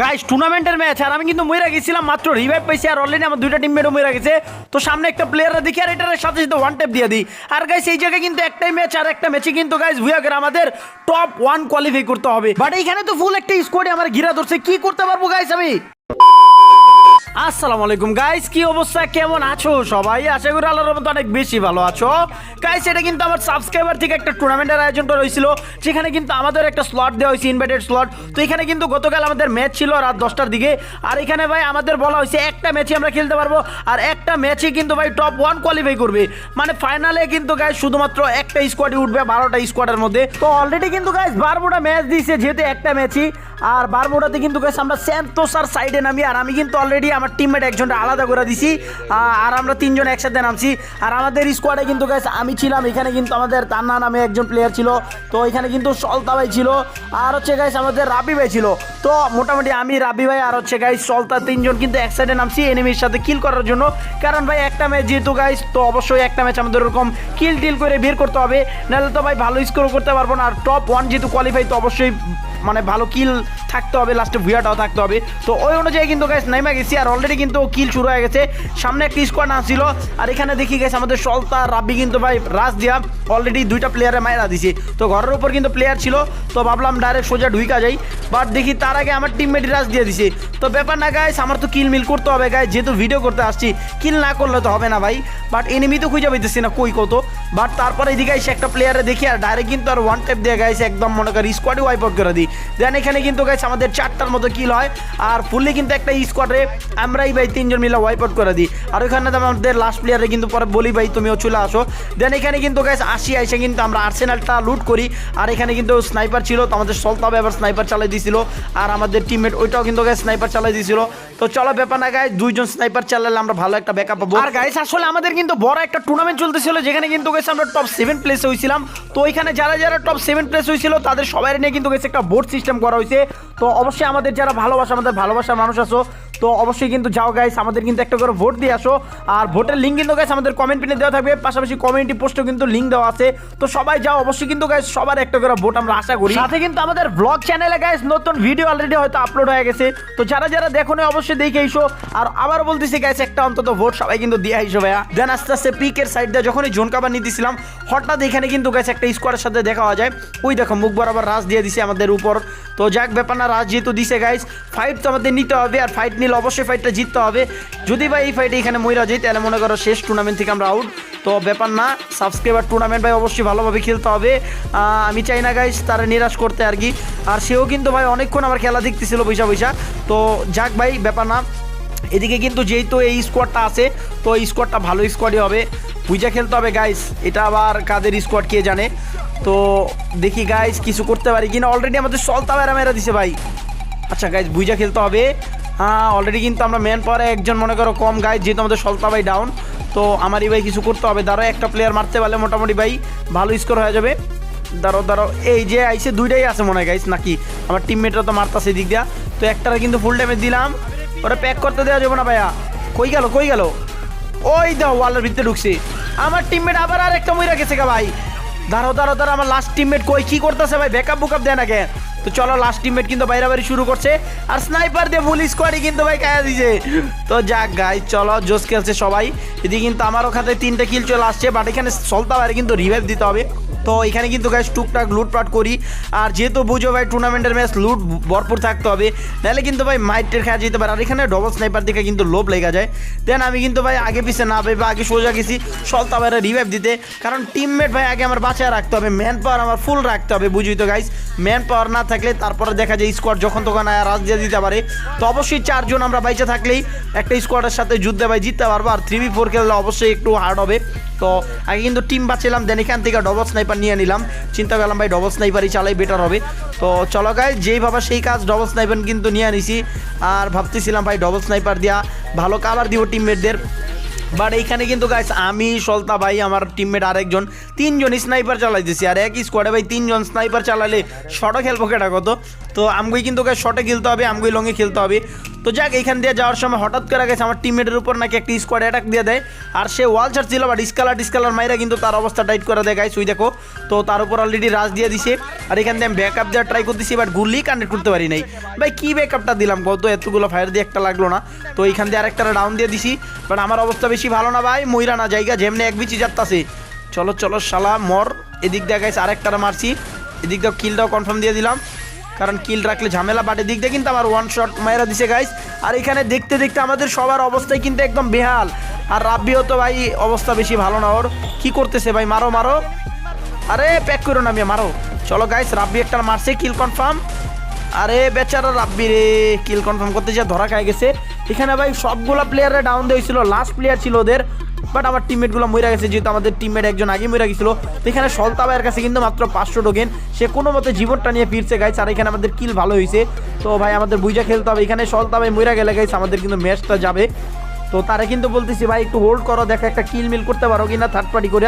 Guys টুর্নামেন্টের match আর আমি কিন্তু মইরা গেছিলাম মাত্র রিভাইভ পাইছি, আর অলরেডি আমার দুইটা টিমমেটও মইরা গেছে। তো সামনে একটা প্লেয়াররা দেখি, আর এটার সাথে সাথে ওয়ান টেপ দিয়ে দিই। আর গাইস এই জায়গায় কিন্তু একটাই ম্যাচ আর একটা ম্যাচে কিন্তু গাইস ভুয়া করে আমাদের টপ ওয়ান কোয়ালিফাই করতে হবে। বাট এইখানে তো ফুল একটা স্কোয়াডে আমার ঘিরা ধরছে, কি করতে পারব গাইস আমি? আসসালামু আলাইকুম গাইস কি অবস্থা? কেমন আছো সবাই? আশা করি আল্লাহর রহমতে অনেক বেশি ভালো আছো। গাইস এটা কিন্তু আমার সাবস্ক্রাইবার থেকে একটা টুর্নামেন্টের আয়োজন করা হয়েছিল সেখানে কিন্তু আমাদের একটা স্লট দেওয়া হয়েছে ইনভাইটেড স্লট তো এখানে কিন্তু গতকাল আমাদের ম্যাচ ছিল রাত দশটার দিকে। আর এখানে ভাই আমাদের বলা হয়েছে একটা ম্যাচে আমরা খেলতে পারব, আর একটা ম্যাচে কিন্তু ভাই টপ ওয়ান কোয়ালিফাই করবে। মানে ফাইনালে কিন্তু গাইস শুধুমাত্র একটা স্কোয়াডই উঠবে, বারোটা স্কোয়াডের মধ্যে। তো অলরেডি কিন্তু গাইস বারোটা ম্যাচ দিয়েছে, যেহেতু একটা ম্যাচই আর বারমুডাতে কিন্তু গাইস আমরা স্যান্তোসার সাইডে নামি, আর আমি কিন্তু অলরেডি আমার টিমমেট একজনটা আলাদা করে দিছি আর আমরা তিনজন একসাথে নামছি। আর আমাদের স্কোয়াডে কিন্তু গাইস আমি ছিলাম, এখানে কিন্তু আমাদের তান্না নামে একজন প্লেয়ার ছিল। তো এখানে কিন্তু সলতা ভাই ছিল, আর হচ্ছে গাইস আমাদের রাবি ভাই ছিল। তো মোটামুটি আমি, রাবি ভাই আর হচ্ছে গাইস সলতা তিনজন কিন্তু এক সাইডে নামছি এনিমির সাথে কিল করার জন্য। কারণ ভাই, একটা ম্যাচ যেহেতু গাইস তো অবশ্যই একটা ম্যাচ আমাদের ওরকম কিল টিল করে বের করতে হবে। নাহলে তো ভাই ভালো স্কোর করতে পারব না। আর টপ ওয়ান যেহেতু কোয়ালিফাই তো অবশ্যই মানে ভালো কিল থাকতে হবে লাস্টে ভুয়াটাও থাকতে হবে। তো ওই অনুযায়ী কিন্তু গাইস নাইমা গেছি আর অলরেডি কিন্তু কিল শুরু হয়ে গেছে। সামনে একটা স্কোয়াড আসছিল আর এখানে দেখি গেছে আমাদের সলতা, রাব্বি কিন্তু ভাই রাস দিয়া অলরেডি দুইটা প্লেয়ারে মায়েরা দিছে। তো ঘরের উপর কিন্তু প্লেয়ার ছিল, তো ভাবলাম ডাইরেক্ট সোজা ঢুইকা যাই। বাট দেখি তার আগে আমার টিমমেট রাস দিয়ে দিছে। তো ব্যাপার না গাইস আমার তো কিল মিল করতে হবে গাইস যেহেতু ভিডিও করতে আসছি কিল না করলে তো হবে না ভাই। বাট এনিমি তো খুঁজে পাইতেছি না, কই কত। বাট তারপরে এদিকে এসে একটা প্লেয়ারে দেখি আর ডাইরেক্ট কিন্তু আর ওয়ান টাইপ দিয়ে গাইছে একদম মনে করি স্কোয়াডে ওয়াইপ আউট করে দিই। দেন এখানে কিন্তু গাইছে আমাদের চারটার মতো কিল হয়। আর ফুললি কিন্তু একটা স্কোয়াডে আমরাই ভাই তিনজন মিলে ওয়াইপ আউট করে দিই। আর ওখানে তো আমাদের লাস্ট প্লেয়ারে কিন্তু পরে বলি ভাই, তুমিও চলে আসো। দেন এখানে কিন্তু গাইছে আসি এসে কিন্তু আমরা আর্সেনালটা লুট করি। আর এখানে কিন্তু স্নাইপার ছিল, তো আমাদের সলতাবে এবার স্নাইপার চালাই দিয়েছিল আর আমাদের টিমমেট ওইটাও কিন্তু গাইছে স্নাইপার চালাই দিয়েছিল তো চলো ব্যাপার না গাইস দুইজন স্নাইপার চালালে আমরা ভালো একটা ব্যাকআপ পাবো। আর গাইস আসলে আমাদের কিন্তু বড় একটা টুর্নামেন্ট চলতেছিল, যেখানে কিন্তু গেছে আমরা টপ সেভেন প্লেসে হয়েছিলাম তো ওইখানে যারা যারা টপ সেভেন প্লেস হয়েছিল তাদের সবাই নিয়ে কিন্তু গেছে একটা বোর্ড সিস্টেম করা হয়েছে তো অবশ্যই আমাদের যারা ভালোবাসা আমাদের ভালোবাসার মানুষ আছো তো অবশ্যই কিন্তু যাও গাইস আমাদের কিন্তু একটা করে ভোট দিয়ে আসো। আর ভোটের লিঙ্ক কিন্তু গাইস আমাদের কমেন্ট পিনে দেওয়া থাকবে। পাশাপাশি কমিউনিটি পোস্টও কিন্তু লিঙ্ক দেওয়া আছে। তো সবাই যাও, অবশ্যই কিন্তু গাইস সবার একটা করে ভোট আমরা আশা করি। সাথে কিন্তু আমাদের ব্লগ চ্যানেলে গাইস নতুন ভিডিও অলরেডি হয়তো আপলোড হয়ে গেছে। তো যারা যারা দেখো অবশ্যই দেখে এসো। আর আবার বলতেছি গাইস একটা অন্তত ভোট সবাই কিন্তু দিয়ে আইসো, ভাইয়া। দেন আস্তে আস্তে পিকের সাইড দিয়ে যখনই জোন কাবার নিতেছিলাম, হঠাৎ এখানে কিন্তু গাইস একটা স্কোয়াডের সাথে দেখা হওয়া যায়। ওই দেখো, মুখ বরাবর রাজ দিয়ে দিছে আমাদের উপর। তো যাক, ব্যাপার না, রাজ যেহেতু দিছে গাইস ফাইট তো আমাদের নিতে হবে। আর ফাইট নিলে অবশ্যই ফাইটটা জিততে হবে। যদি বা এই ফাইটে এখানে মইরা যাই, তাহলে মনে করো শেষ টুর্নামেন্ট থেকে আমরা আউট তো ব্যাপার না সাবস্ক্রাইবার টুর্নামেন্ট ভাই অবশ্যই ভালোভাবে খেলতে হবে। আমি চাই না গাইস তারা নিরাশ করতে আর কি। আর সেও কিন্তু ভাই অনেকক্ষণ আমার খেলা দেখতেছিল বৈশা বৈশা। তো যাক ভাই, ব্যাপার না। এদিকে কিন্তু যেহেতু এই স্কোয়াডটা আছে, তো এই স্কোয়াডটা ভালো স্কোয়াডই হবে। বুঝা খেলতে হবে গাইস এটা আবার কাদের স্কোয়াড কে জানে। তো দেখি গাইস কিছু করতে পারি কিনা। অলরেডি আমাদের সলতা মেরা দিছে ভাই। আচ্ছা গাইজ বুঝা খেলতে হবে। অলরেডি কিন্তু আমরা ম্যান পাওয়ারে একজন, মনে করো, কম গাইজ যেহেতু আমাদের সলতা ভাই ডাউন তো আমারই ভাই কিছু করতে হবে। দাঁড়ো একটা প্লেয়ার মারতে পারলে মোটামুটি ভাই ভালো স্কোর হয়ে যাবে। দাঁড়ো দাঁড়ো এই যে আইসে দুইটাই আছে মনে হয় গাইজ নাকি? আমার টিমমেটরা তো মারতাছে দিক দিয়া। তো একটারা কিন্তু ফুল ড্যামেজ দিলাম। ওরা প্যাক করতে দেওয়া যাবে না ভাইয়া। কই গেল কই গেল? ওই দাও ওয়ালের ভিতরে ঢুকছে। আমার টিমমেট আবার আর একটা মইরা গেছে গা ভাই। দাঁড়ো দাঁড়ো দাঁড়ো আমার লাস্ট টিমমেট কই, কি করতেছে ভাই? ব্যাকআপ বুকআপ দেয় না কেন? তো চলো লাস্ট টিমমেট কিন্তু বাইরে বাইরে শুরু করছে। আর স্নাইপার দিয়ে ফুল স্কোয়াডই কিন্তু ভাই কায়া দিছে। তো যাক গাই চলো জোস খেলছে সবাই। এদিকে কিন্তু আমারও খাতে তিনটে কিল চলে আসছে বাট এখানে সলতা বাইরে কিন্তু রিভাইভ দিতে হবে। তো এখানে কিন্তু গাইস টুকটাক লুটপাট করি। আর যেহেতু বুঝো ভাই টুর্নামেন্টের ম্যাচ লুট ভরপুর থাকতে হবে নাহলে কিন্তু ভাই মাইটের খেলা যেতে পারে। আর এখানে ডবল স্নাইপার দিকে কিন্তু লোভ লেগে যায়। দেন আমি কিন্তু ভাই আগে পিছে না ভাই বা আগে সোজা গেছি সলতা বাইরে রিভাইভ দিতে। কারণ টিমমেট ভাই আগে আমার বাঁচায় রাখতে হবে ম্যান পাওয়ার আমার ফুল রাখতে হবে বুঝি তো গাইস ম্যান পাওয়ার না থাকলে তারপরে দেখা যায় স্কোয়াড যখন তখন রাজ দিয়ে দিতে পারে। তো অবশ্যই চারজন আমরা বাইচে থাকলেই একটা স্কোয়াডের সাথে যুদ্ধে ভাই জিততে পারব। আর থ্রি বি ফোর খেললে অবশ্যই একটু হার্ড হবে। তো আগে কিন্তু টিম বাঁচিলাম দেন এখান থেকে ডবল স্নাইপার নিয়ে নিলাম। চিন্তা করলাম, ভাই ডবল স্নাইপারই চালাই বেটার হবে। তো চলো গাই যেই ভাবা সেই কাজ ডবল স্নাইপার কিন্তু নিয়ে নিছি। আর ভাবতেছিলাম, ভাই ডবল স্নাইপার দেওয়া ভালো কালার দিব টিমমেটদের বাট এইখানে কিন্তু গাইস আমি, সলতা ভাই, আমার টিমমেট আরেকজন তিনজন স্নাইপার চালাইতেছি। আর একই স্কোয়াডে ভাই, তিনজন স্নাইপার চালালে শটও খেলব কেটা কত? তো আমগুই কিন্তু গাইস শটে খেলতে হবে, আমগুই লঙে খেলতে হবে। তো যাক এখান দিয়ে যাওয়ার সময় হঠাৎ করে গেছে আমার টিমমেটের উপর নাকি একটা স্কোয়াড অ্যাটাক দিয়ে দেয়। আর সে ওয়াল চার ছিল বাট স্কালার ডিসকালার মাইরা কিন্তু তার অবস্থা টাইট করে দেয় গাইস ওই দেখো। তো তার উপর অলরেডি রাজ দিয়ে দিছে। আর এখান দিয়ে আমি ব্যাকআপ দেওয়ার ট্রাই করতেছি বাট গুলি কানেক্ট করতে পারি নাই। ভাই, কি ব্যাকআপটা দিলাম কত এতগুলো ফায়ার দিয়ে একটা লাগল না। তো এইখান দিয়ে আরেকটা ডাউন দিয়ে দিছি বাট আমার অবস্থা বেশি ভালো না, ভাই ময়রা না, জায়গা যেমনি এক বিচি যাত্তাছে। চলো চলো, শালা, মর। এদিক দিয়ে গাইস আরেকটা মারছি। এদিক দিয়ে কিলটাও কনফার্ম দিয়ে দিলাম। কারণ কিল রাখলে ঝামেলা বাটে দিক দিয়ে কিন্তু আমার ওয়ান শট মায়েরা দিছে গাইস আর এখানে দেখতে দেখতে আমাদের সবার অবস্থাই কিন্তু একদম বেহাল। আর রাব্বিও তো ভাই অবস্থা বেশি ভালো না ওর। কি করতেছে ভাই? মারো মারো। আরে প্যাক করো না মারো। চলো গাইস রাব্বি একটা মারছে কিল কনফার্ম আরে, বেচারা রাব্বি রে কিল কনফার্ম করতে যা, ধরা খাই গেছে। এখানে ভাই সবগুলো প্লেয়ারে ডাউন দিয়েছিল লাস্ট প্লেয়ার ছিল ওদের। বাট আমার টিমমেটগুলো মরে গেছে, যেহেতু আমাদের টিমমেট একজন আগে মরে গেছিল। তো এখানে সলতা ভাইয়ের কাছে কিন্তু মাত্র পাঁচশো টোকেন। সে কোনো মতে জীবনটা নিয়ে ফিরছে গাইছে আর এখানে আমাদের কিল ভালো হয়েছে তো ভাই, আমাদের বুঝা খেলতে হবে। এখানে সলতা ভাই মরে গেলে গাইছে আমাদের কিন্তু ম্যাচটা যাবে। তো তারা কিন্তু বলতেছি, ভাই, একটু হোল্ড করো, দেখো একটা কিল মিল করতে পারো কিনা থার্ড পার্টি করে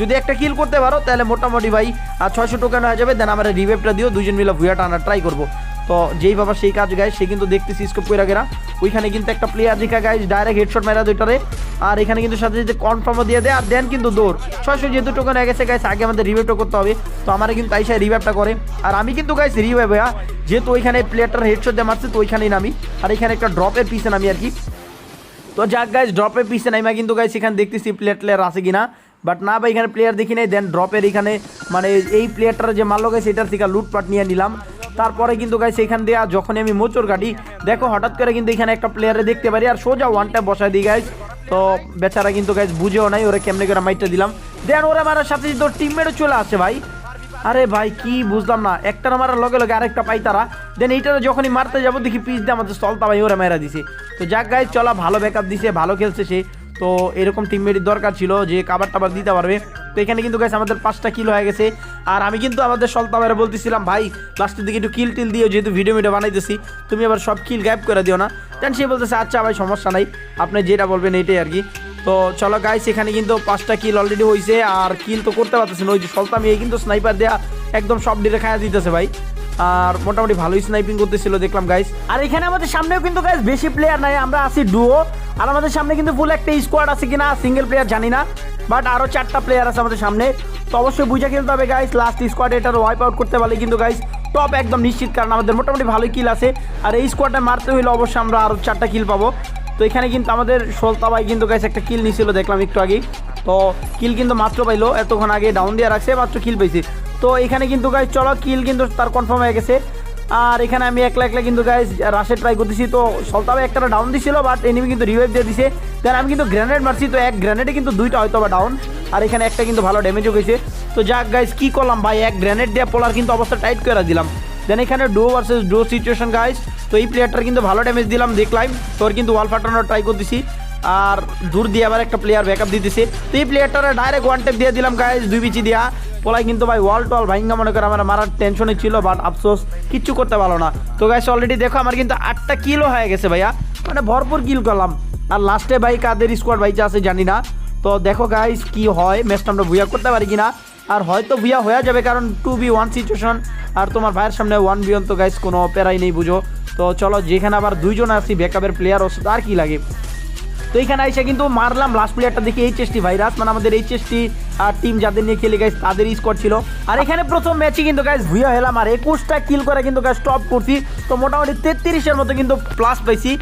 যদি একটা কিল করতে পারো, তাহলে মোটামুটি ভাই আর ছয়শো টোকেন হয়ে যাবে। দেন আমার রিভেভটা দিও। দুজন মিলে ভুয়াটা আনার ট্রাই করব। তো যেই বাবা সেই কাজ গায় সে কিন্তু দেখতেছি স্কোপ করে গেরা। ওইখানে কিন্তু একটা প্লেয়ার দেখা গাইজ ডাইরেক্ট হেডশট মেরা দুইটারে আর এখানে কিন্তু সাথে সাথে কনফার্মও দিয়ে দেয়, আর দেন কিন্তু দৌড়। ছয়শো যেহেতু টোকেন হয়ে গেছে গাইছে আগে আমাদের রিভাইভটা করতে হবে। তো আমার কিন্তু আইসা রিভাইভটা করে। আর আমি কিন্তু গাইছি রিভাইভ হ্যাঁ যেহেতু ওইখানে প্লেয়ারটার হেডশট দিয়ে মারছে, তো ওইখানেই নামি। আর এখানে একটা ড্রপের পিছে নামি আর কি। তো যাক গাইজ ড্রপের পিছে নাইমা কিন্তু গাইজ এখানে দেখতেছি প্লেয়ার প্লেয়ার আছে কিনা। বাট না ভাই, এখানে প্লেয়ার দেখি নাই দেন ড্রপের এখানে মানে এই প্লেয়ারটার যে মারলো গাইছে এটার থেকে লুটপাট নিয়ে নিলাম। তারপরে কিন্তু গাইছে এখান দিয়ে যখনই আমি মোচর কাটি, দেখো হঠাৎ করে কিন্তু এখানে একটা প্লেয়ারে দেখতে পারি আর সোজা ওয়ান ট্যাপ বসাই দিই গাইজ তো বেচারা কিন্তু গাইজ বুঝেও নাই, ওরা কেমনে করে মাইটটা দিলাম। দেন ওরা মারার সাথে সাথে তোর টিমমেটও চলে আসে ভাই। আরে ভাই, কি বুঝলাম না একটা মারার লগে লগে আরেকটা পাই তারা। দেন এইটারে যখনই মারতে যাব, দেখি পিস দিয়ে আমাদের স্থলতা ভাই ওরা মেরা দিছে। তো যাক গাই চলা ভালো ব্যাকআপ দিছে, ভালো খেলছে সে। তো এরকম টিমমেটের দরকার ছিল যে কাবার টাবার দিতে পারবে। তো এখানে কিন্তু গাছ আমাদের পাঁচটা কিল হয়ে গেছে। আর আমি কিন্তু আমাদের সলতাবারে বলতেছিলাম, ভাই লাস্টের দিকে একটু কিল টিল দিও, যেহেতু ভিডিও মিডিও বানাইতেছি, তুমি আবার সব কিল গায়েব করে দিও না। দেন সে বলতেছে আচ্ছা ভাই, সমস্যা নাই, আপনি যেটা বলবেন এইটাই আর কি তো চলো গাইস এখানে কিন্তু পাঁচটা কিল অলরেডি হয়েছে আর কিল তো করতে পারতেছে না। ওই যে সলতাম এই কিন্তু স্নাইপার দেয়া একদম সব ডিরে খায়া দিতেছে ভাই। আর মোটামুটি ভালোই স্নাইপিং করতেছিল, দেখলাম গাইস আর এখানে আমাদের সামনেও কিন্তু গাইস বেশি প্লেয়ার নাই, আমরা আছি ডুও আর আমাদের সামনে কিন্তু ফুল একটা স্কোয়াড আছে কিনা সিঙ্গেল প্লেয়ার জানি না বাট আরও চারটা প্লেয়ার আছে আমাদের সামনে। তো অবশ্যই বুঝে খেলতে হবে গাইস লাস্ট স্কোয়াড এটার ওয়াইপ আউট করতে পারলে কিন্তু গাইস টপ একদম নিশ্চিত, কারণ আমাদের মোটামুটি ভালোই কিল আছে। আর এই স্কোয়াডটা মারতে হইলে অবশ্যই আমরা আরও চারটা কিল পাবো। তো এখানে কিন্তু আমাদের সলতা ভাই কিন্তু গাইস একটা কিল নিছিল, দেখলাম একটু আগেই। তো কিল কিন্তু মাত্র পাইলো, এতক্ষণ আগে ডাউন দিয়ে রাখছে, মাত্র কিল পাইছে। তো এখানে কিন্তু গাইজ চলো কিল কিন্তু তার কনফার্ম হয়ে গেছে। আর এখানে আমি একলা একলা কিন্তু গাইজ রাশে ট্রাই করতেছি। তো সলতা ভাই একটা ডাউন দিছিল বাট এনিমি কিন্তু রিভাইভ দিয়ে দিছে। দেন আমি কিন্তু গ্রেনেড মারছি, তো এক গ্রেনেডে কিন্তু দুইটা হয়তো বা ডাউন আর এখানে একটা কিন্তু ভালো ড্যামেজও গেছে তো যাক গাইজ কি করলাম ভাই? এক গ্রেনেড দিয়ে পোলার কিন্তু অবস্থা টাইট করে দিলাম। দেন এখানে duo versus duo situation guys তো এই প্লেয়ারটার কিন্তু ভালো ড্যামেজ দিলাম, দেখলাম। তোর কিন্তু ওয়াল ফাটানোর ট্রাই করতেছি। আর দূর দিয়ে আবার একটা প্লেয়ার ব্যাকআপ দিতেছে তো এই প্লেয়ারটারে ডাইরেক্ট ওয়ান টেপ দিয়ে দিলাম গাইজ দুই বিচি দিয়া। পোলাই কিন্তু ভাই ওয়াল টল ভাইঙ্গা মনে করে আমার মারার টেনশনে ছিল বাট আফসোস কিচ্ছু করতে পারল না। তো গাইস অলরেডি দেখো আমার কিন্তু আটটা কিলো হয়ে গেছে ভাইয়া। মানে ভরপুর কিল করলাম। আর লাস্টে ভাই কাদের স্কোয়াড ভাইচা আছে জানি না। তো দেখো গাইস কি হয় ম্যাচটা আমরা ভুয়া করতে পারি কিনা। আর হয়তো ভুয়া হয়ে যাবে কারণ টু বি ওয়ান সিচুয়েশন আর তোমার ভাইয়ের সামনে ওয়ান বিয়ন তো গাইস কোনো প্যারাই নেই বুঝো। তো চলো, যেখানে আবার দুইজন আসি ব্যাকআপের প্লেয়ার ওষুধ আর কি লাগে। তো এখানে এসে কিন্তু মারলাম লাস্ট প্লেয়ারটা দেখি এইচএসটি ভাইরাস মানে আমাদের এইচএসটি আর টিম যাদের নিয়ে খেলে গাইস তাদের স্কোয়াড ছিল। আর এখানে প্রথম ম্যাচে কিন্তু গাইস ভুয়া হলাম আর একুশটা কিল করে কিন্তু গাইস টপ করছি। তো মোটামুটি তেত্রিশের মতো কিন্তু প্লাস পাইছি।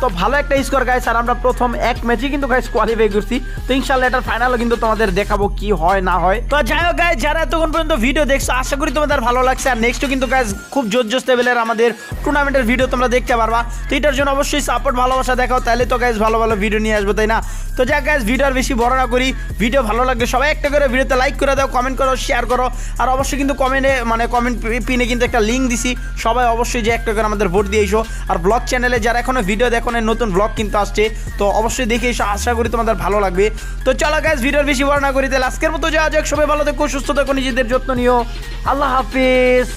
তো ভালো একটা স্কোর গাইস আর আমরা প্রথম এক ম্যাচে কিন্তু গাইস কোয়ালিফাই করছি। তো ইনশাল্লাহ এটার ফাইনালও কিন্তু তোমাদের দেখাবো কি হয়, না হয়। তো যাই হোক গাইস যারা এতক্ষণ পর্যন্ত ভিডিও দেখছ, আশা করি তোমাদের ভালো লাগছে। আর নেক্সটও কিন্তু গাইস খুব জোর জোস লেভেলের আমাদের টুর্নামেন্টের ভিডিও তোমরা দেখতে পারবা। তো এটার জন্য অবশ্যই সাপোর্ট ভালোবাসা দেখাও। তাহলে তো গাইস ভালো ভালো ভিডিও নিয়ে আসব, তাই না? তো যাক গাইস ভিডিও আর বেশি বড় না করি। ভিডিও ভালো লাগলে সবাই একটা করে ভিডিওতে লাইক করে দাও কমেন্ট করো শেয়ার করো। আর অবশ্যই কিন্তু কমেন্টে মানে কমেন্ট পিনে কিন্তু একটা লিঙ্ক দিছি। সবাই অবশ্যই যে একটা করে আমাদের ভোট দিয়ে এসো। আর ব্লগ চ্যানেলে যারা এখনও ভিডিও দেখো না, নতুন ব্লগ কিন্তু আসছে তো অবশ্যই দেখে এসো আশা করি তোমাদের ভালো লাগবে। তো চলো গ্যাস ভিডিওর বেশি বর্ণনা করি তাহলে আজকের মতো যাওয়া যাক সবাই ভালো থেকো সুস্থ থাকো নিজেদের যত্ন নিও। আল্লাহ হাফিজ।